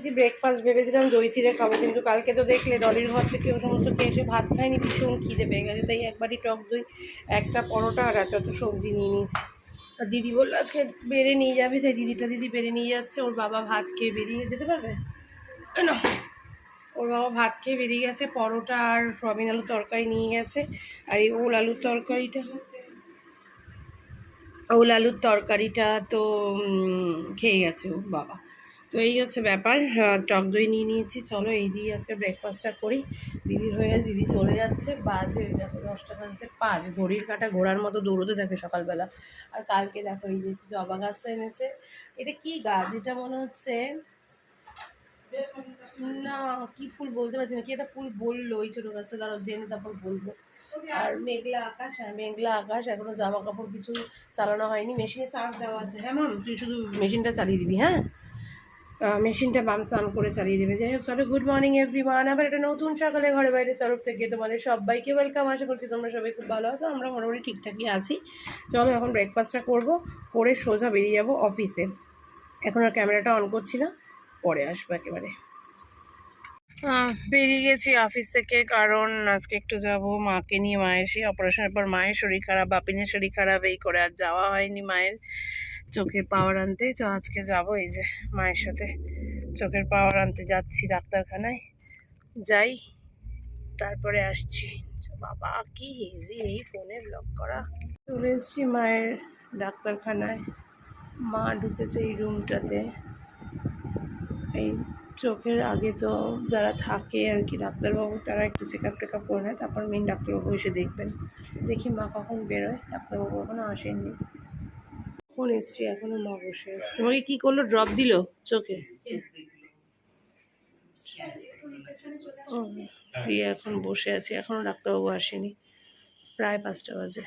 নিয়েছি ব্রেকফাস্ট ভেবেছিলাম দই চিড়ে খাব, কিন্তু কালকে তো দেখলে ডলির ঘর থেকে ও সমস্ত খেয়ে এসে ভাত খায়নি, ভীষণ খিদে পেয়ে গেছে। তাই একবারই টক দই, একটা পরোটা আর এত সবজি নিয়ে নিয়েছি আর দিদি বলল, আজকে বেড়ে নিয়ে যাবে। তাই দিদিটা দিদি বেড়ে নিয়ে যাচ্ছে, ওর বাবা ভাত খেয়ে বেরিয়ে যেতে পারবে? না, ওর বাবা ভাত খেয়ে বেরিয়ে গেছে, পরোটা আর সয়াবিন আলুর তরকারি নিয়ে গেছে, আর এই ওল আলুর তরকারিটা। ওল আলুর তরকারিটা তো খেয়ে গেছে ও বাবা। তো এই হচ্ছে ব্যাপার টক দই নিয়ে নিয়েছি। চলো এই দিয়ে আজকে ব্রেকফাস্টটা করি। দিদির হয়ে দিদি চলে যাচ্ছে, বাজে দেখো দশটা বাজতে পাঁচ। ঘড়ির কাটা ঘোড়ার মতো দৌড়তে থাকে সকালবেলা। আর কালকে দেখো এই যে জবা গাছটা এনেছে। এটা কি গাছ? এটা মনে হচ্ছে না, কি ফুল বলতে পারছি না, কি একটা ফুল বলল ওই ছোটো গাছটা। দাঁড়াও, জেনে তারপর বলব। আর মেঘলা আকাশ হ্যাঁ মেঘলা আকাশ। এখনও জামা কাপড় কিছু চালানো হয়নি। মেশিনে সার্ফ দেওয়া আছে। হ্যাঁ মাম তুই শুধু মেশিনটা চালিয়ে দিবি হ্যাঁ? মেশিনটা বাম স্নান করে চালিয়ে দেবে। যাই হোক চলো গুড মর্নিং এভরিওয়ান আবার একটা নতুন সকালে ঘরে বাইরের তরফ থেকে তোমাদের সবাইকে ওয়েলকাম আশা করছি তোমরা সবাই খুব ভালো আছো, আমরা মোটামুটি ঠিকঠাকই আছি। চলো এখন ব্রেকফাস্টটা করব, করে সোজা বেরিয়ে যাব অফিসে এখন আর ক্যামেরাটা অন করছি না, পরে আসব একেবারে। বেরিয়ে গেছি অফিস থেকে, কারণ আজকে একটু যাব মাকে নিয়ে, মায়ের সেই অপারেশনের পর মায়ের শরীর খারাপ, বাপিনের শরীর খারাপ, এই করে আর যাওয়া হয়নি মায়ের। চোখের পাওয়ার আনতে। তো আজকে যাব এই যে মায়ের সাথে। চোখের পাওয়ার আনতে যাচ্ছি ডাক্তারখানায়। যাই, তারপরে আসছি। বাবা, কি হেজি এই ফোনে ব্লক করা। চলে এসেছি মায়ের ডাক্তারখানায়। মা ঢুকেছে এই রুমটাতে এই চোখের আগে তো যারা থাকে আর কি ডাক্তারবাবু, তারা একটু চেক আপ টেক আপ করে নেয়। তারপর মেন ডাক্তারবাবু এসে দেখবেন। দেখি মা কখন বেরোয়। ডাক্তারবাবু এখনও আসেননি। কখন এসছি এখনও মা বসে আছে? তোমাকে কি করল? ড্রপ দিল চোখে? দিয়ে এখন বসে আছি। এখনও ডাক্তারবাবু আসেনি। প্রায় পাঁচটা বাজে।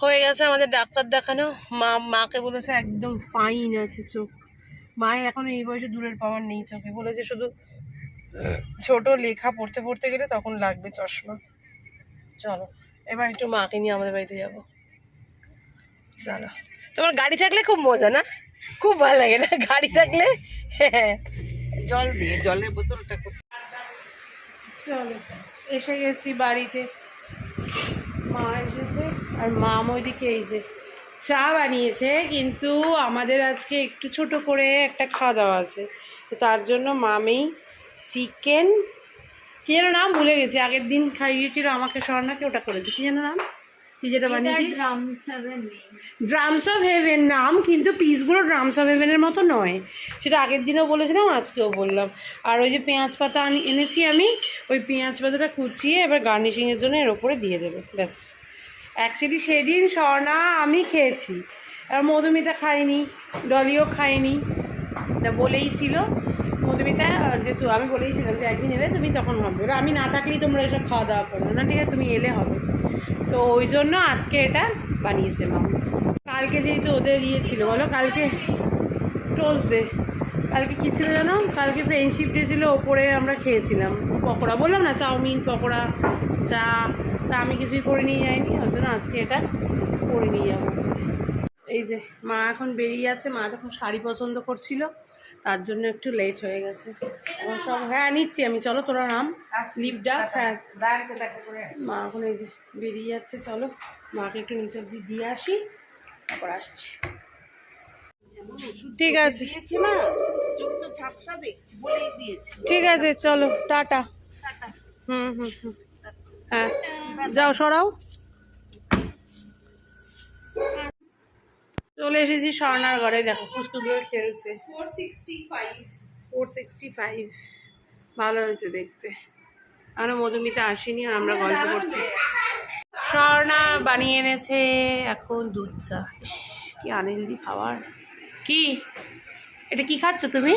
হয়ে গেছে আমাদের ডাক্তার দেখানো। মা, মাকে বলেছে একদম ফাইন আছে চোখ। মায়ের এখন এই বয়সে দূরের পাওয়ার নেই চোখে। বলেছে শুধু ছোট লেখা পড়তে পড়তে গেলে তখন লাগবে চশমা। চলো, এবার একটু মাকে নিয়ে আমাদের বাড়িতে যাব। চলো। তোমার গাড়ি থাকলে খুব মজা না? খুব ভালো লাগে না? গাড়ি থাকলে? হ্যাঁ জল দিয়ে জলের বোতলটা? চলো এসে গেছি বাড়িতে। মা এসেছে আর মাম ওইদিকে এই যে চা বানিয়েছে কিন্তু আমাদের আজকে একটু ছোট করে একটা খাওয়া দাওয়া আছে। তো তার জন্য মামি চিকেন কি যেন নাম ভুলে গেছি আগের দিন খাইয়েছিল আমাকে স্বর্ণাকে ওটা করেছে। কি যেন নাম? কি যেটা বানিয়েছি। ড্রামস অফ হেভেন নাম কিন্তু পিসগুলো ড্রামস অফ হেভেনের মতো নয়। সেটা আগের দিনও বলেছিলাম আজকেও বললাম। আর ওই যে পেঁয়াজ পাতা আনি এনেছি আমি ওই পেঁয়াজ পাতাটা কুচিয়ে এবার গার্নিশিংয়ের জন্য এর ওপরে দিয়ে দেবো ব্যাস। অ্যাকচুয়ালি সেদিন স্বর্ণা আমি খেয়েছি। আর মধুমিতা খায়নি ডলিও খায়নি। তা বলেই ছিল মধুমিতা যেহেতু আমি বলেইছিলাম যে একদিন এলে তুমি তখন হবে। আমি না থাকলেই তোমরা এসব খাওয়া দাওয়া করবে না ঠিক আছে তুমি এলে হবে। তো ওই জন্য আজকে এটা বানিয়েছে মা। কালকে যেহেতু ওদের ইয়ে ছিল, বলো কালকে টোস্ট দে কালকে কী ছিল জানো? কালকে ফ্রেন্ডশিপ ডে ছিল, ওপরে আমরা খেয়েছিলাম। পকোড়া, বললাম না, চাউমিন, পকোড়া, চা। তা আমি কিছুই করে নিয়ে যাইনি ওই জন্য আজকে এটা করে নিয়ে যাব। এই যে মা এখন বেরিয়ে যাচ্ছে মা তখন শাড়ি পছন্দ করছিল তার জন্য একটু লেট হয়ে গেছে। সব হ্যাঁ নিচ্ছি আমি চলো তোরা নাম লিপ ডাক হ্যাঁ। মা এখন এই যে বেরিয়ে যাচ্ছে চলো মাকে একটু নিচে অব্দি দিয়ে আসি তারপর আসছি। ঠিক আছে। ঠিক আছে চলো টাটা। হুম হুম হুম। হ্যাঁ যাও সরাও। চলে এসেছি স্বর্ণার ঘরে দেখো পুষ্কুগুলো খেলছে। ফোর সিক্সটি ফাইভ ভালো হয়েছে দেখতে। আমরা মধুমিতা আসেনি আর আমরা গল্প করছি। স্বর্ণা বানিয়ে এনেছে এখন দুধ চা। কি আনন্দি খাবার। কি? এটা কি খাচ্ছ তুমি?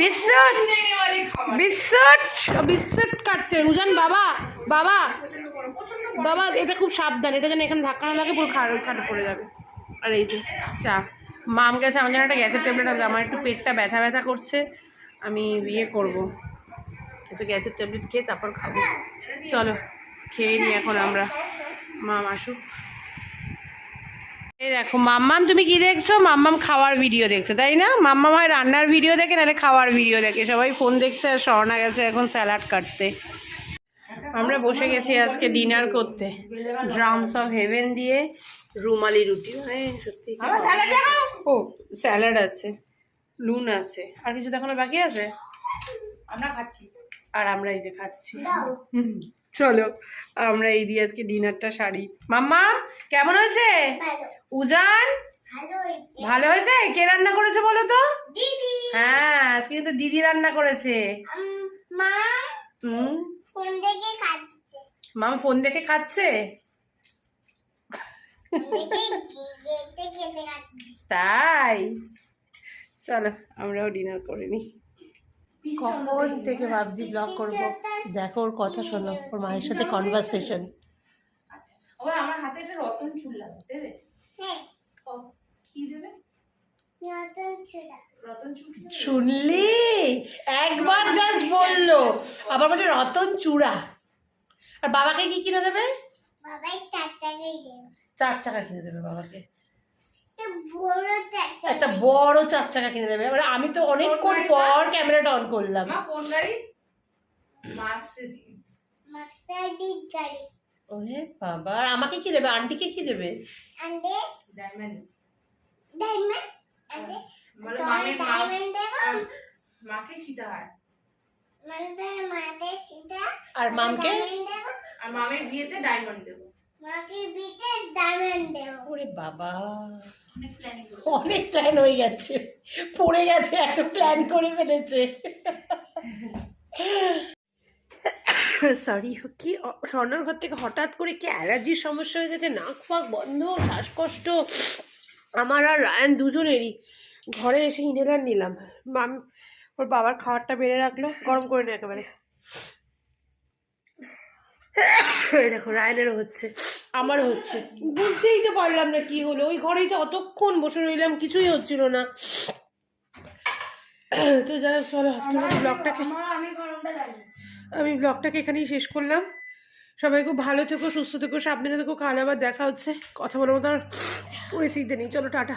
বিস্কুট! বিস্কুট! বিস্কুট খাচ্ছে। উজান বাবা বাবা বাবা এটা খুব সাবধান। এটা যেন এখানে ধাক্কা না লাগে পুরো খাট খাটে পড়ে যাবে। আর এই যে, চা। মাম গেছে, আমার জন্য একটা গ্যাসের ট্যাবলেট আছে আমার একটু পেটটা ব্যথা ব্যথা করছে। আমি ইয়ে করব। একটু গ্যাসের ট্যাবলেট খেয়ে তারপর খাব। চলো, খেয়ে নিই এখন আমরা। মাম আসুক। এই দেখো, মাম্মাম, তুমি কি দেখছ? মাম্মাম খাওয়ার ভিডিও দেখছে, তাই না? মাম্মাম হয় রান্নার ভিডিও দেখে, নাহলে খাওয়ার ভিডিও দেখে। সবাই ফোন দেখছে আর স্বর্ণা গেছে এখন স্যালাড কাটতে। আমরা বসে গেছি আজকে ডিনার করতে। ড্রামস অফ হেভেন দিয়ে রুমালি রুটি। মানে সত্যি। ও স্যালাড আছে লুন আছে। আর কিছু দেখানোর বাকি আছে? আমরা খাচ্ছি। আর আমরা এই যে খাচ্ছি। হুম, চলো আমরা এই দিয়ে আজকে ডিনারটা সারি। মাম্মা কেমন হয়েছে? উজান? ভালো হয়েছে। কে রান্না করেছে বলো তো? হ্যাঁ আজকে কিন্তু দিদি রান্না করেছে। মা। হুম। ফোন দেখে খাচ্ছে। মাম ফোন দেখে খাচ্ছে? তাই? চলো আমরাও ডিনার করে নি। কখন থেকে ভাবছি ব্লগ করব? দেখো ওর কথা শোনো ওর মায়ের সাথে কনভারসেশন আচ্ছা আমার হাতে একটা রতন চুল লাগবে দেবে? হ্যাঁ। কি দেবে? শুনলি? একবার জাস্ট বলল। আবার বলছে রতন চূড়া। আর বাবাকে কি কিনে দেবে? চার চাকা কিনে দেবে বাবাকে। একটা বড় চার চাকা কিনে দেবে। এবার আমি তো অনেকক্ষণ পর ক্যামেরাটা অন করলাম। কোন গাড়ি? মার্সিডিজ মার্সিডিজ গাড়ি। ওরে বাবা আর আমাকে কি দেবে? আন্টিকে কি দেবে? ডায়মন্ড ডায়মন্ড মানে মামের মাকে সীতাহার মানে আর মামকে? আর মামের বিয়েতে ডায়মন্ড দেবো। মাকে বিতে ডায়মন্ড দেব। ওরে বাবা। অনেক প্ল্যান হয়ে গেছে। পড়ে গেছে এত প্ল্যান করে ফেলেছে। সরি কি অ- ঘর থেকে হঠাৎ করে কি অ্যালার্জির সমস্যা হয়ে গেছে? নাক ফাক বন্ধ শ্বাসকষ্ট। আমার আর রায়ান দুজনেরই। ঘরে এসে ইনহেলার নিলাম। মাম ওর বাবার খাবারটা বেড়ে রাখল গরম করে নে একেবারে। দেখো রায়নেরও হচ্ছে আমারও হচ্ছে। বুঝতেই তো পারলাম না কি হলো। ওই ঘরেই তো অতক্ষণ বসে রইলাম কিছুই হচ্ছিল না। তো যাই হোক চলো আজকে ব্লগটাকে আমি আমি ব্লগটাকে এখানেই শেষ করলাম। সবাই খুব ভালো থেকো সুস্থ থেকো সাবধানে থেকো কাল আবার দেখা হচ্ছে। কথা বলার মতো আর পরিস্থিতি নেই চলো টাটা।